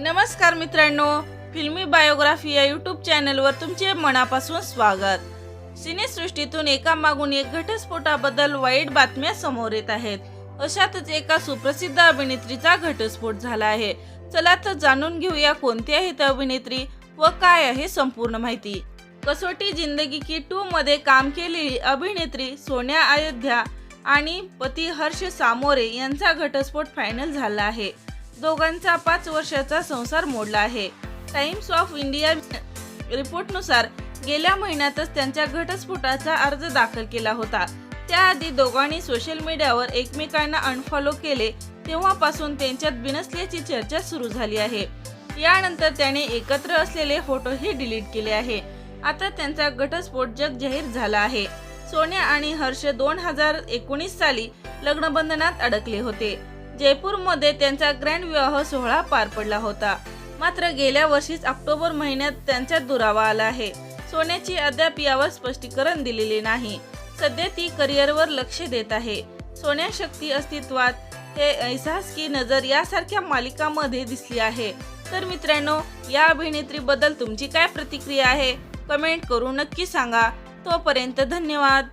नमस्कार मित्रांनो फिल्मी बायोग्राफी या यूट्यूब चॅनलवर तुमचे मनापासून स्वागत. सिनेसृष्टीतून एका मागून एक घटस्फोटाबद्दल वाईट बातम्या समोर येत आहेत. अशातच एका सुप्रसिद्ध अभिनेत्रीचा घटस्फोट झाला आहे. चला तर जाणून घेऊया कोणती आहे ती अभिनेत्री व काय आहे संपूर्ण माहिती. कसोटी जिंदगी की टू मध्ये काम केलेली अभिनेत्री सोन्या अयोध्या आणि पती हर्ष सामोरे यांचा घटस्फोट फायनल झाला आहे. दोघांचा पाच वर्षाचा संसार मोडला आहे. टाइम्स ऑफ इंडिया रिपोर्टनुसार गेल्या महिन्यातच त्यांच्या घटस्फोटाचा अर्ज दाखल केला होता. त्याआधी दोघांनी सोशल मीडियावर एकमेकांना अनफॉलो केले. तेव्हापासून त्यांच्यात बिनसल्याची चर्चा सुरू झाली आहे. यानंतर त्याने एकत्र असलेले फोटोही डिलीट केले आहे. आता त्यांचा घटस्फोट जग जाहीर झाला आहे. सोन्या आणि हर्ष दोन हजार एकोणीस साली लग्नबंधनात अडकले होते. जयपूरमध्ये त्यांचा ग्रँड विवाह सोहळा पार पडला होता. मात्र गेल्या वर्षीच ऑक्टोबर महिन्यात त्यांच्यात दुरावा आला आहे. सोन्याची अद्याप यावर स्पष्टीकरण दिलेले नाही. सध्या ती करिअरवर लक्ष देत आहे. सोन्या शक्ती अस्तित्वात हे ऐसास की नजर यासारख्या मालिकामध्ये दिसली आहे. तर मित्रांनो या अभिनेत्रीबद्दल तुमची काय प्रतिक्रिया आहे? कमेंट करून नक्की सांगा. तोपर्यंत धन्यवाद.